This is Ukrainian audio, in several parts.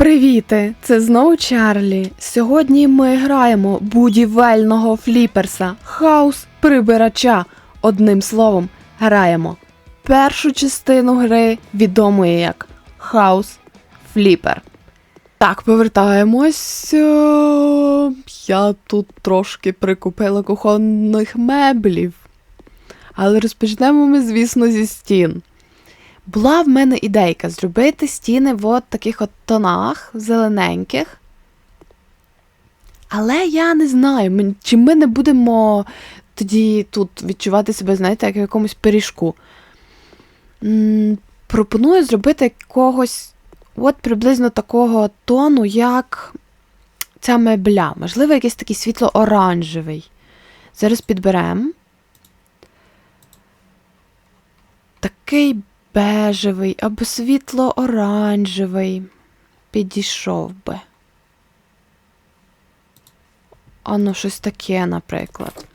Привіти! Це знову Чарлі. Сьогодні ми граємо будівельного фліперса, хаус прибирача. Одним словом, граємо першу частину гри, відомої як Хаус Фліпер. Так, повертаємось. Е, Я тут трошки прикупила кухонних меблів. Але розпочнемо ми, звісно, зі стін. Була в мене ідейка зробити стіни в от таких от тонах зелененьких. Але я не знаю, чи ми не будемо тоді тут відчувати себе, знаєте, як в якомусь пиріжку. Пропоную зробити якогось от приблизно такого тону, як ця мебля. Можливо, якийсь такий світло-оранжевий. Зараз підберемо. Такий бежевий або світло-оранжевий підійшов би. А ну, щось таке, наприклад.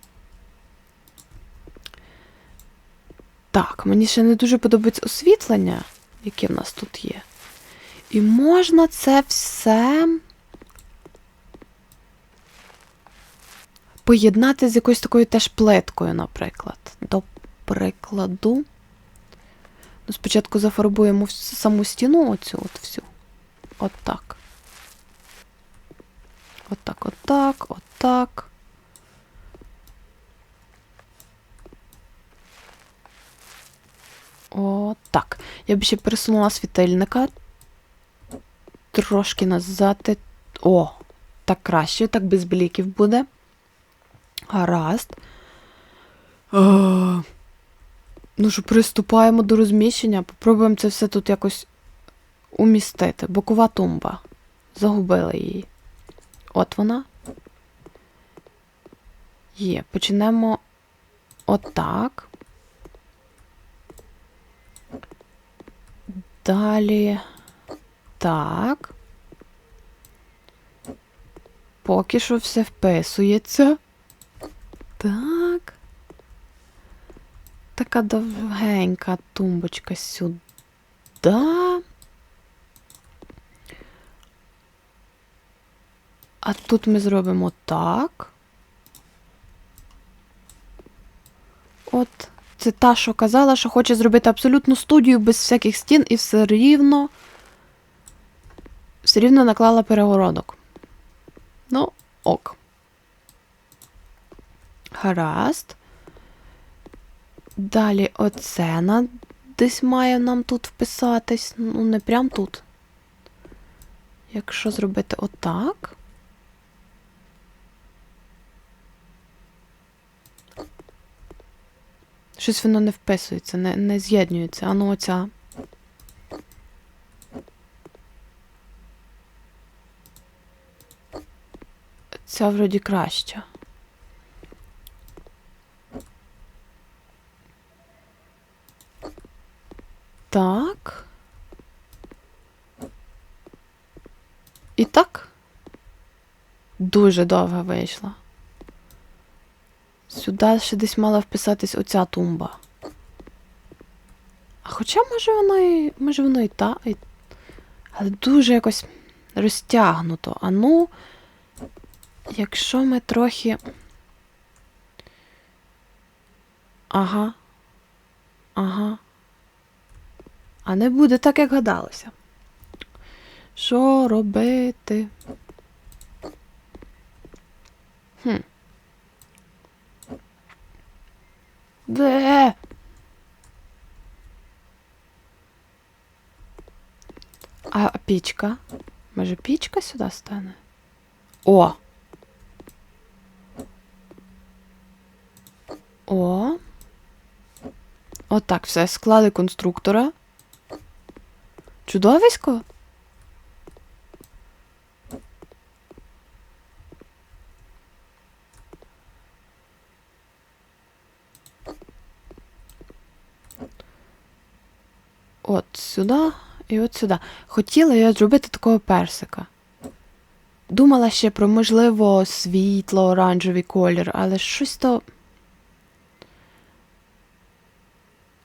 Так, мені ще не дуже подобається освітлення, яке в нас тут є. І можна це все поєднати з якоюсь такою теж плиткою, наприклад. До прикладу. Спочатку зафарбуємо саму стіну, оцю от всю. От так. От так, от так, от так. От так. Я б ще пересунула світильника. Трошки назад. О, так краще, так без бліків буде. Гаразд. Е, Ну що, приступаємо до розміщення. Попробуємо це все тут якось умістити. Бокова тумба. Загубили її. От вона. Є. Почнемо отак. Далі. Так. Поки що все вписується. Так. Така довгенька тумбочка сюди. А тут ми зробимо так. От. Це та, що казала, що хоче зробити абсолютну студію без всяких стін і все рівно. Все рівно наклала перегородок. Ну, ок. Гаразд. Далі оцена десь має нам тут вписатись. Ну, не прям тут. Якщо зробити отак. Щось воно не вписується, не, не з'єднюється. А ну оця. Ця вроді краща. Так. І так. Дуже довго вийшла. Сюди ще десь мала вписатись оця тумба. А хоча, може, воно і. Може, воно і та. І... Але дуже якось розтягнуто. А ну, якщо ми трохи. Ага. Ага. А не буде так, як гадалося. Що робити? Хм. Де? А пічка? Може, пічка сюди стане? О! О! Отак, все, склали конструктора. Чудовисько? От сюди і от сюди. Хотіла я зробити такого персика. Думала ще про, можливо, світло-оранжевий колір, але щось то.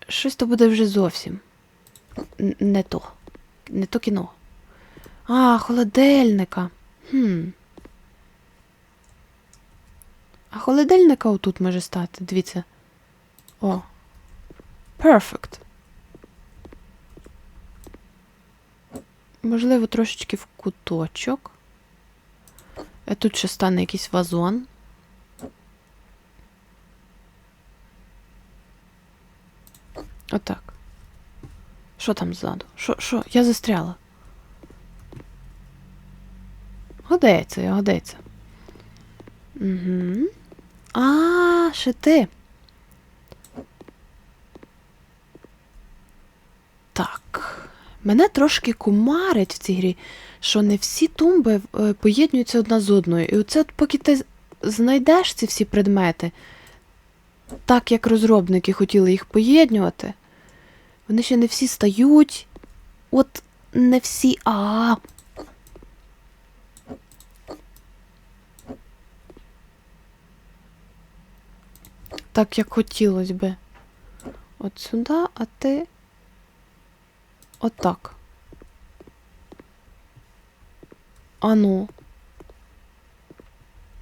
Щось то буде вже зовсім не то. Не то кіно. А, холодильника. Хм. А холодильника отут може стати, дивіться. О. Perfect. Можливо, трошечки в куточок. Е, Тут ще стане якийсь вазон. Отак. Що там ззаду? Що, що? Я застряла. Годиться, годиться. Угу. А, ще ти. Так. Мене трошки кумарить в цій грі, що не всі тумби е, поєднуються одна з одною. І оце от поки ти знайдеш ці всі предмети, так як розробники хотіли їх поєднувати, вони ще не всі стають. От не всі. А. Так, як хотілося би. От сюди, а ти. Отак. Ану.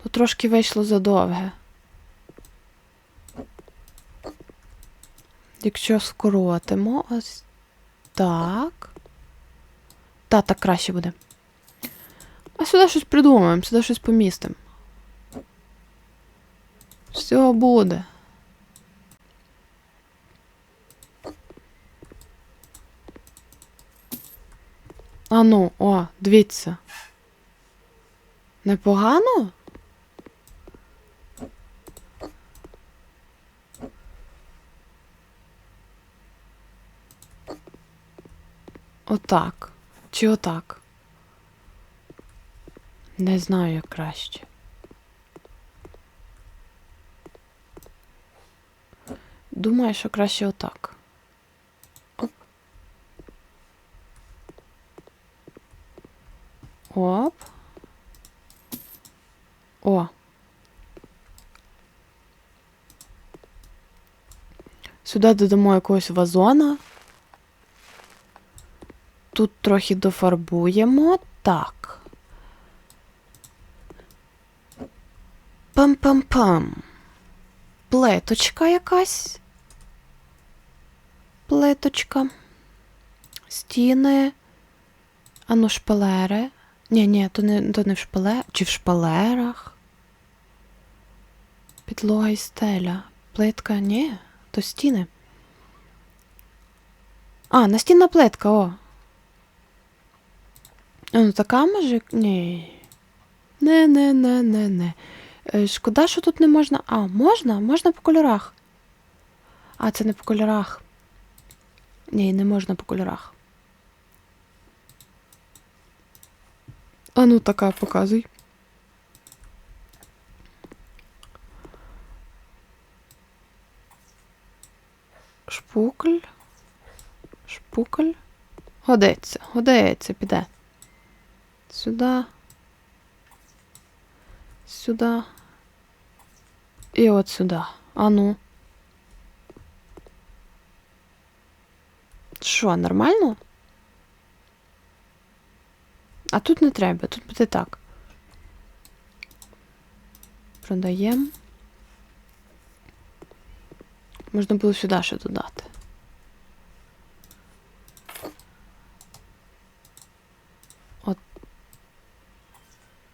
То трошки вийшло задовге. Якщо скоротимо, ось так. Та, так краще буде. А сюди щось придумаємо, сюди щось помістимо. Все буде. А ну, о, дивіться. Непогано? Отак. Чи отак? Не знаю, як краще. Думаю, що краще отак. Оп. Оп. О. Сюди додамо якогось вазона. Тут трохи дофарбуємо. Так. Пам-пам-пам. Плеточка якась. Плеточка. Стіни. Ану, шпалери. Ні, ні, то не, то не в шпалерах. Чи в шпалерах. Підлога і стеля. Плитка, ні, то стіни. А, настінна плитка, о. А, Ну, така може. Ні. Не, не, не, не, не. Е, Шкода, що тут не можна. А, можна? Можна по кольорах. А, це не по кольорах. Ні, не можна по кольорах. А ну така показуй. Шпукль. Шпукль. Годиться, годиться, піде. Сюди. Сюди. І от сюди. А ну. Що, нормально? А тут не треба, тут буде так. Продаємо. Можна було сюди ще додати.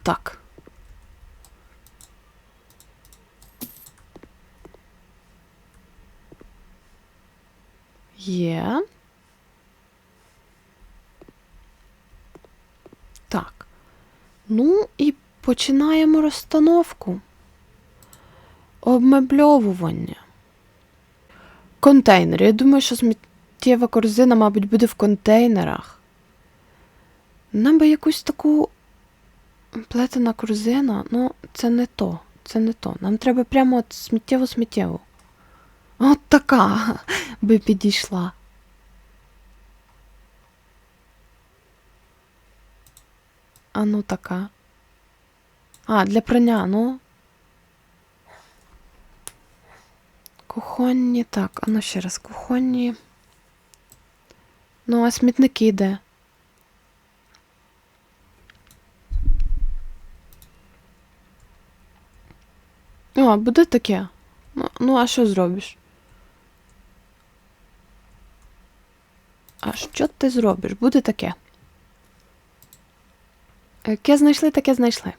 Так. Є. Так. Ну і починаємо розстановку. Обмебльовування. Контейнер. Я думаю, що сміттєва корзина, мабуть, буде в контейнерах. Нам би якусь таку плетена корзина, ну, це не то. Це не то. Нам треба прямо от сміттєво-сміттєву. От така би підійшла. А ну така. А, для прання, ну. Кухонні, так, а ну ще раз, кухонні. Ну, а смітники де? Ну, буде таке. Ну, ну а що зробиш? А що ти зробиш? Буде таке. Яке знайшли, таке знайшли.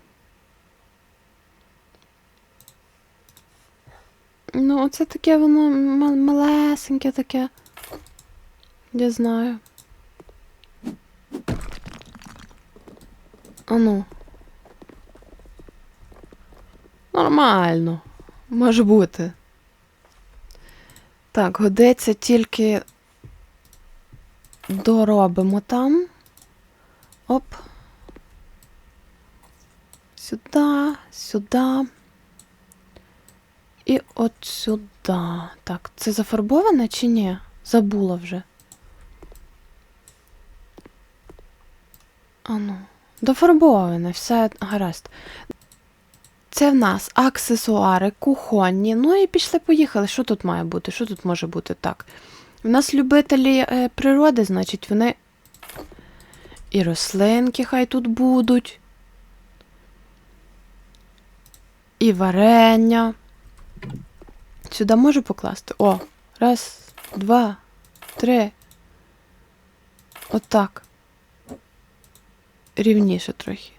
Ну, оце таке воно малесеньке таке. Я знаю. Ану. Нормально. Може бути. Так, годиться тільки доробимо там. Оп. Сюди, сюди. І от сюди. Так, це зафарбоване чи ні? Забула вже. Ану, дофарбоване, все гаразд. Це в нас аксесуари, кухонні. Ну і пішли-поїхали. Що тут має бути? Що тут може бути так? У нас любителі е, природи, значить, вони. І рослинки хай тут будуть. І варення. Сюди можу покласти? О, раз, два, три. Отак. Рівніше трохи.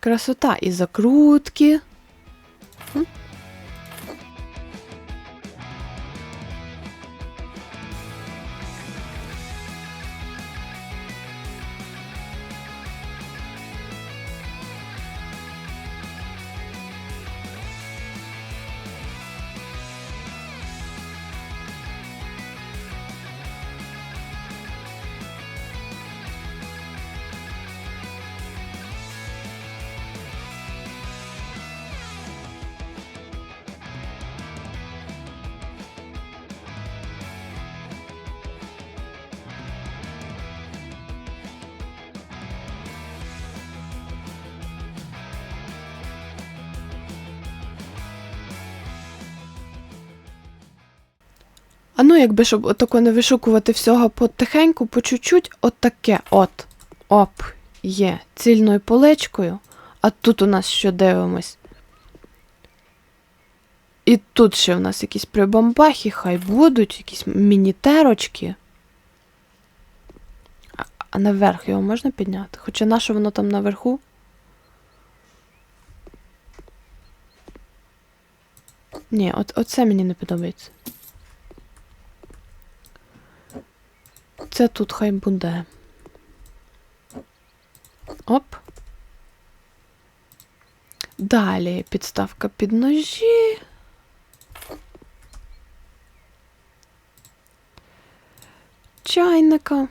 Красота і закрутки. А ну, якби щоб отако не вишукувати всього потихеньку, по чуть-чуть, от таке от. Оп, є цільною поличкою. А тут у нас що дивимось? І тут ще у нас якісь прибамбахи, хай будуть, якісь мінітерочки. А, а наверх його можна підняти? Хоча наше воно там наверху? Ні, от, оце мені не подобається. Це тут хай буде. Оп. Далі підставка під ножі. Чайника.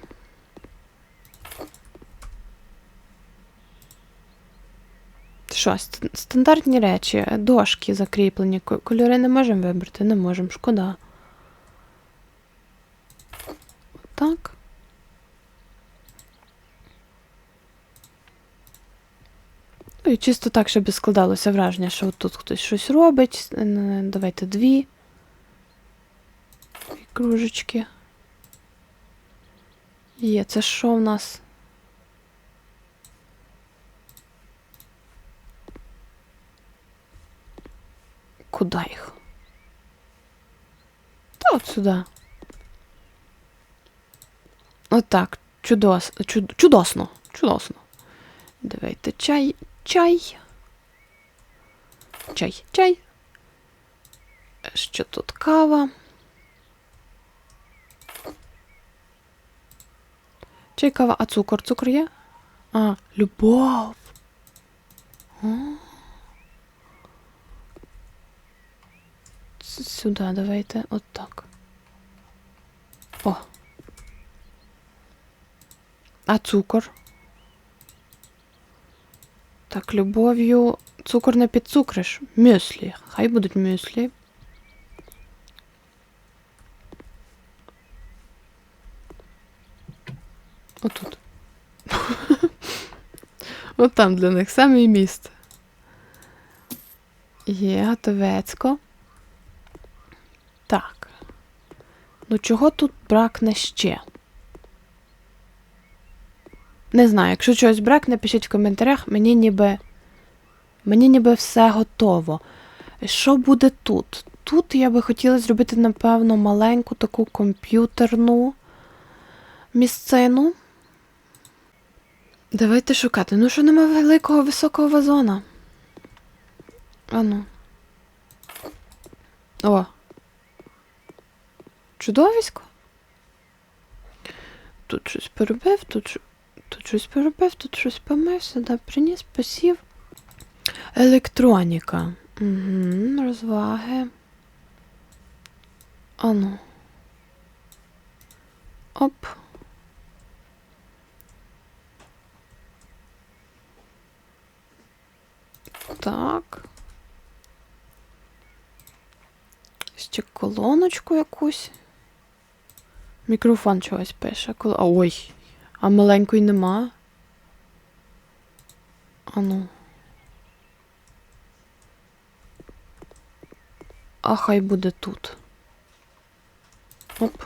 Що, стандартні речі, дошки закріплені. Кольори не можемо вибрати, не можемо, шкода. Так. Ну і чисто так, щоб складалося враження, що тут хтось щось робить. Давайте дві кружечки. Є, це що в нас? Куди їх? Та от сюди. Отак. Чудос, чуд, чудосно. Чудосно. Давайте чай. Чай. Чай, чай. Що тут кава? Чай, кава, а цукор? Цукор є? А, любов. О. Сюди давайте, от так. О. А цукор? Так, любов'ю цукор не підцукриш. Мюслі. Хай будуть мюслі. Отут. От там для них саме місце. Є, готовецько. Так. Ну чого тут бракне ще? Не знаю, якщо чогось бракне, пишіть в коментарях, мені ніби. Мені ніби все готово. Що буде тут? Тут я би хотіла зробити, напевно, маленьку таку комп'ютерну місцину. Давайте шукати. Ну, що нема великого високого вазона. Ану. О. Чудовисько. Тут щось поробив, тут, щ- тут щось поробив, тут щось помив, сюди приніс, посів. Електроніка. Угу, розваги. Ану. Оп. Так. Ще колоночку якусь. Мікрофон чогось пише. Кол... А, ой. А маленької нема. Ану. А хай буде тут. Оп.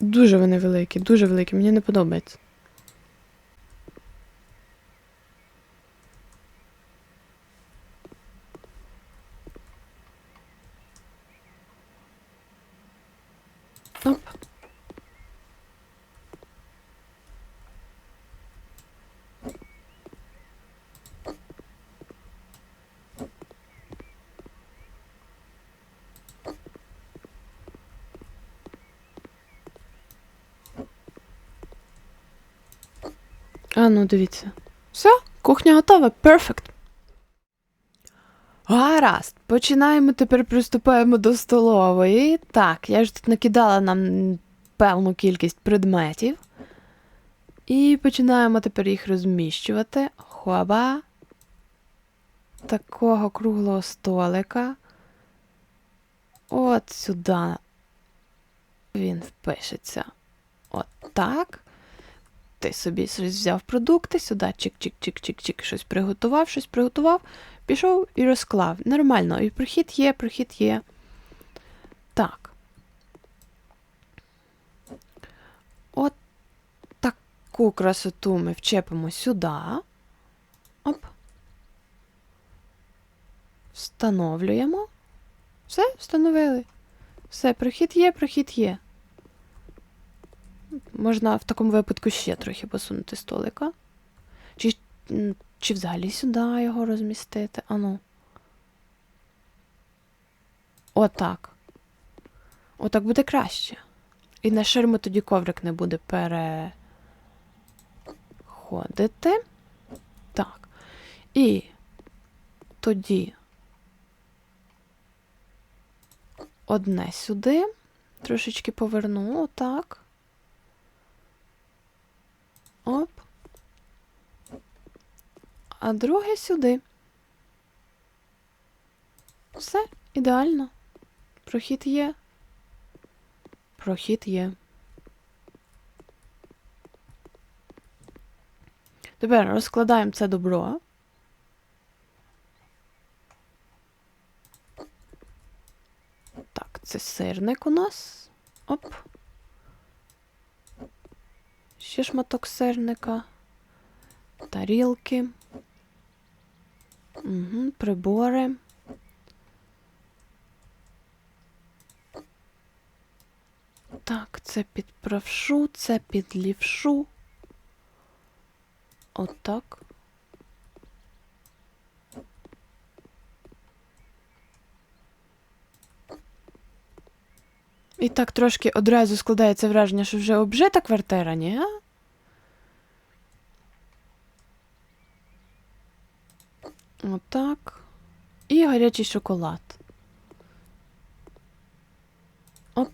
Дуже вони великі, дуже великі, мені не подобається. Оп. А ну дивіться. Все, кухня готова. Перфект. Гаразд, починаємо тепер приступаємо до столової. Так, я ж тут накидала нам певну кількість предметів. І починаємо тепер їх розміщувати. Хоба. Такого круглого столика. От сюди. Він впишеться. От так. Ти собі щось взяв продукти, сюди чик-чик-чик-чик-чик, щось приготував, щось приготував, пішов і розклав. Нормально. І прохід є, прохід є. Так. От таку красоту ми вчепимо сюди. Оп. Встановлюємо. Все, встановили. Все, прохід є, прохід є. Можна в такому випадку ще трохи посунути столика. Чи, чи взагалі сюди його розмістити? Ану. Отак. Отак буде краще. І на ширму тоді коврик не буде переходити. Так. І тоді одне сюди. Трошечки поверну, отак. Оп. А друге сюди. Все, ідеально. Прохід є. Прохід є. Тепер розкладаємо це добро. Так, це сирник у нас. Оп. Ще шматок сирника. Тарілки. Угу, прибори. Так, це під правшу, це під лівшу. Отак. І так трошки одразу складається враження, що вже обжита квартира, ні? Отак. І гарячий шоколад. Оп.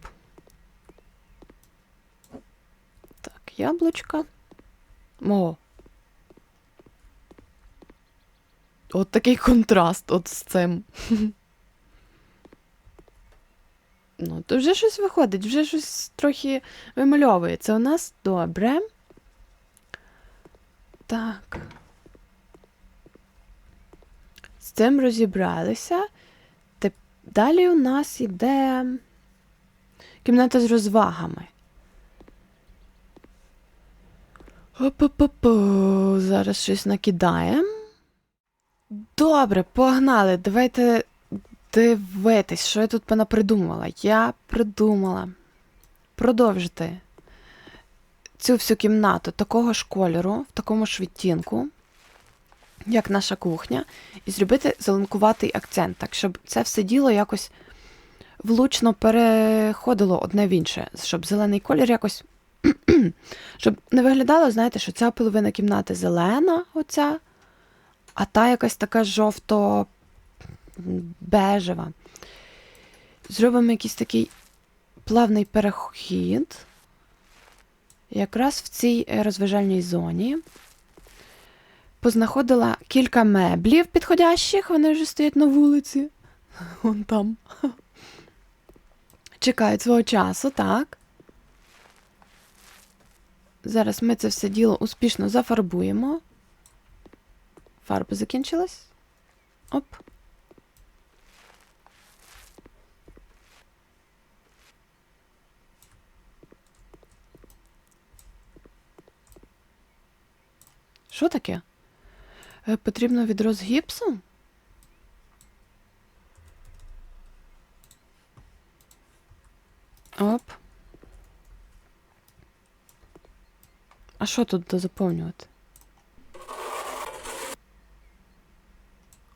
Так, яблучка. О. От такий контраст от з цим. Ну, то вже щось виходить, вже щось трохи вимальовується у нас. Добре. Так. З цим розібралися. Теп- Далі у нас іде кімната з розвагами. Опа-па-па. Зараз щось накидаємо. Добре, погнали. Давайте дивитись, що я тут понапридумувала. Я придумала продовжити цю всю кімнату такого ж кольору, в такому ж відтінку, як наша кухня, і зробити зеленкуватий акцент, так, щоб це все діло якось влучно переходило одне в інше, щоб зелений колір якось. щоб не виглядало, знаєте, що ця половина кімнати зелена, оця, а та якась така жовто-бежева. Зробимо якийсь такий плавний перехід. Якраз в цій розважальній зоні познаходила кілька меблів підходящих, вони вже стоять на вулиці. Вон там. Чекають свого часу, так. Зараз ми це все діло успішно зафарбуємо. Фарба закінчилась. Оп. Що таке? Е, Потрібно відро з гіпсом? Оп. А що тут дозаповнювати?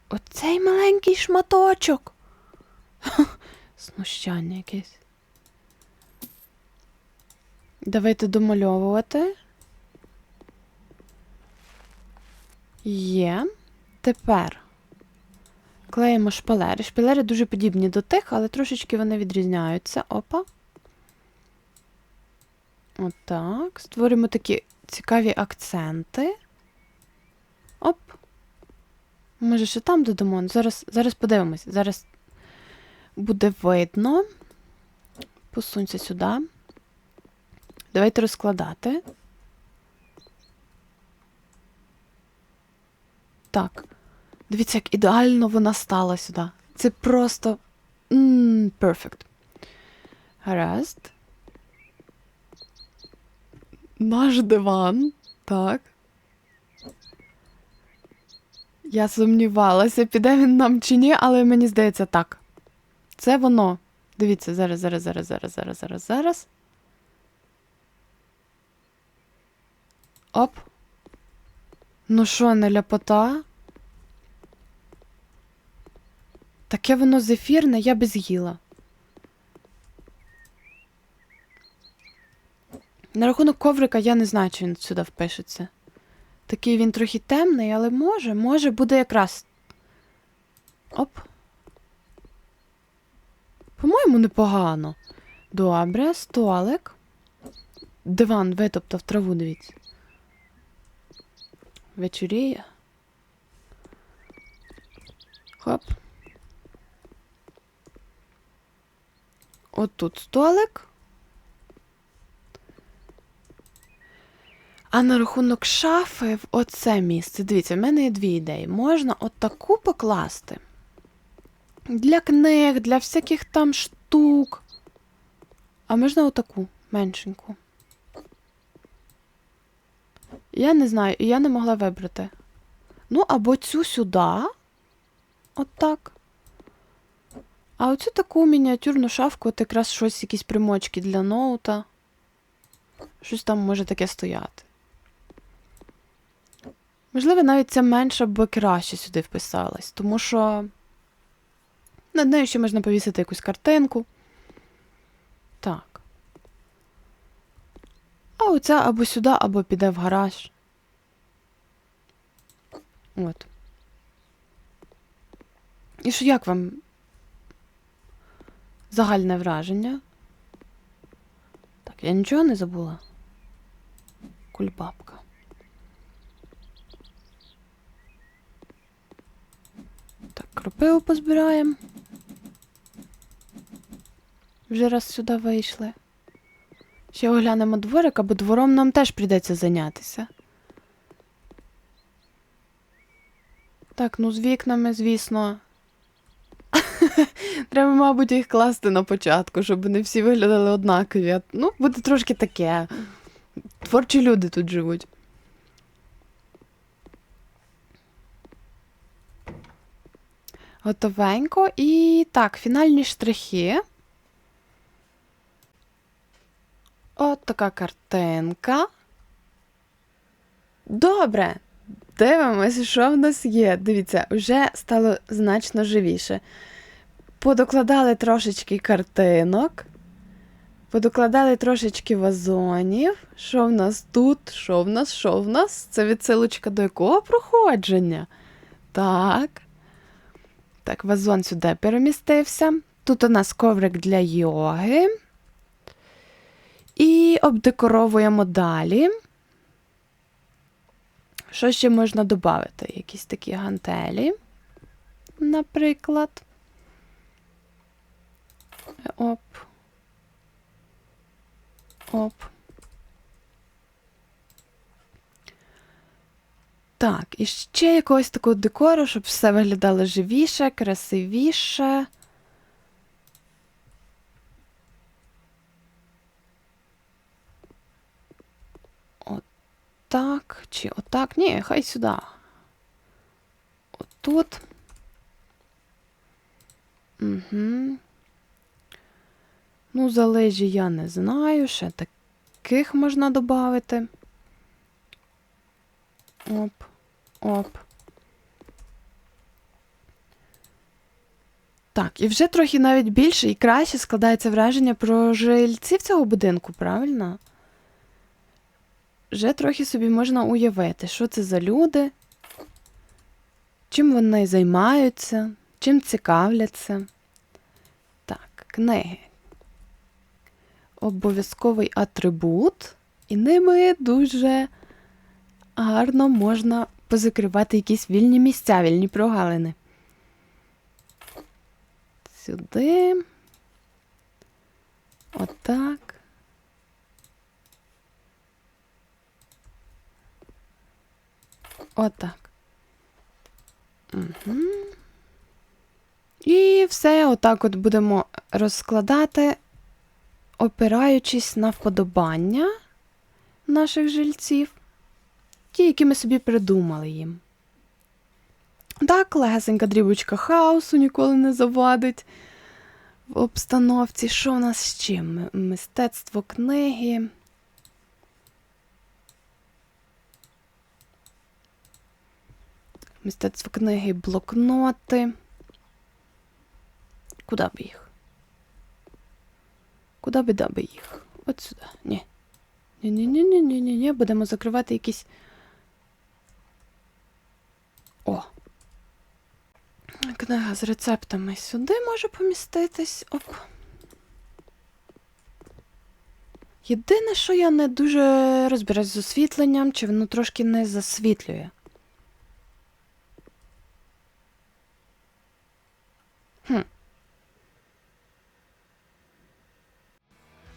Оцей маленький шматочок. Знущання якесь. Давайте домальовувати. Є. Тепер клеїмо шпалери. Шпалери дуже подібні до тих, але трошечки вони відрізняються. Опа. Отак. Створюємо такі цікаві акценти. Оп. Може, ще там додамо. Зараз, зараз подивимось. Зараз буде видно. Посунься сюди. Давайте розкладати. Так. Дивіться, як ідеально вона стала сюди. Це просто. Ммм, перфект. Гаразд. Наш диван. Так. Я сумнівалася, піде він нам чи ні, але мені здається так. Це воно. Дивіться, зараз, зараз, зараз, зараз, зараз, зараз, зараз. Оп. Ну що, не ляпота? Таке воно зефірне, я би з'їла. На рахунок коврика я не знаю, чи він сюди впишеться. Такий він трохи темний, але може, може, буде якраз. Оп. По-моєму, непогано. Добре, столик. Диван витоптав траву, дивіться. Вечоріє. Хоп. От тут столик. А на рахунок шафи в оце місце. Дивіться, в мене є дві ідеї. Можна отаку покласти. Для книг, для всяких там штук. А можна отаку меншеньку. Я не знаю, і я не могла вибрати. Ну, або цю сюди. От так. А оцю таку мініатюрну шафку, от якраз щось, якісь примочки для ноута. Щось там може таке стояти. Можливо, навіть ця менша б краще сюди вписалась, тому що над нею ще можна повісити якусь картинку. Так. А оця або сюди, або піде в гараж. От. І що як вам загальне враження? Так, я нічого не забула? Кульбабка. Так, кропиву позбираємо. Вже раз сюди вийшли. Ще оглянемо дворик, або двором нам теж прийдеться зайнятися. Так, ну з вікнами, звісно. Треба, мабуть, їх класти на початку, щоб не всі виглядали однакові. Ну, буде трошки таке. Творчі люди тут живуть. Готовенько. І так, фінальні штрихи. От така картинка. Добре. Дивимося, що в нас є. Дивіться, вже стало значно живіше. Подокладали трошечки картинок. Подокладали трошечки вазонів. Що в нас тут? Що в нас? Що в нас? Це відсилочка до якого проходження? Так. Так, вазон сюди перемістився. Тут у нас коврик для йоги. І обдекоровуємо далі. Що ще можна додати? Якісь такі гантелі, наприклад. Оп. Оп. Так, і ще якогось такого декору, щоб все виглядало живіше, красивіше. Отак. Чи отак? Ні, хай сюди. Отут. Угу. Ну, залежі я не знаю, ще таких можна додати. Оп, оп. Так, і вже трохи навіть більше і краще складається враження про жильців цього будинку, правильно? Вже трохи собі можна уявити, що це за люди, чим вони займаються, чим цікавляться. Так, книги. Обов'язковий атрибут, і ними дуже гарно можна позакривати якісь вільні місця, вільні прогалини. Сюди. Отак. Отак. Угу. І все отак от будемо розкладати, опираючись на вподобання наших жильців, ті, які ми собі придумали їм. Так, легесенька дрібочка хаосу ніколи не завадить в обстановці. Що в нас з чим? Мистецтво книги. Мистецтво книги, блокноти. Куди б їх? Куди би даби їх? От сюди. Ні. Ні-ні-ні-ні-ні-ні. Будемо закривати якісь. О! Книга з рецептами сюди може поміститись. Оп. Єдине, що я не дуже розбираюсь з освітленням, чи воно трошки не засвітлює.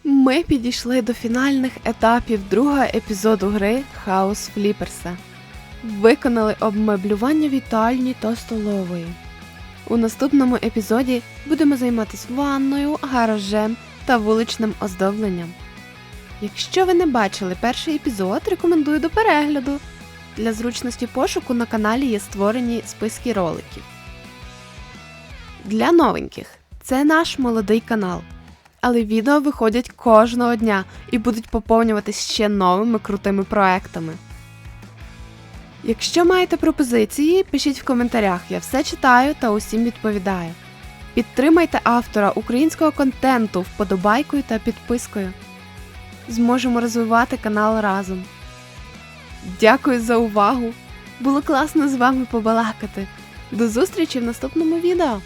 Ми підійшли до фінальних етапів другого епізоду гри Хаус Фліперса. Виконали обмеблювання вітальні та столової. У наступному епізоді будемо займатися ванною, гаражем та вуличним оздобленням. Якщо ви не бачили перший епізод, рекомендую до перегляду. Для зручності пошуку на каналі є створені списки роликів. Для новеньких це наш молодий канал. Але відео виходять кожного дня і будуть поповнюватись ще новими крутими проектами. Якщо маєте пропозиції, пишіть в коментарях, я все читаю та усім відповідаю. Підтримайте автора українського контенту вподобайкою та підпискою. Зможемо розвивати канал разом. Дякую за увагу! Було класно з вами побалакати. До зустрічі в наступному відео!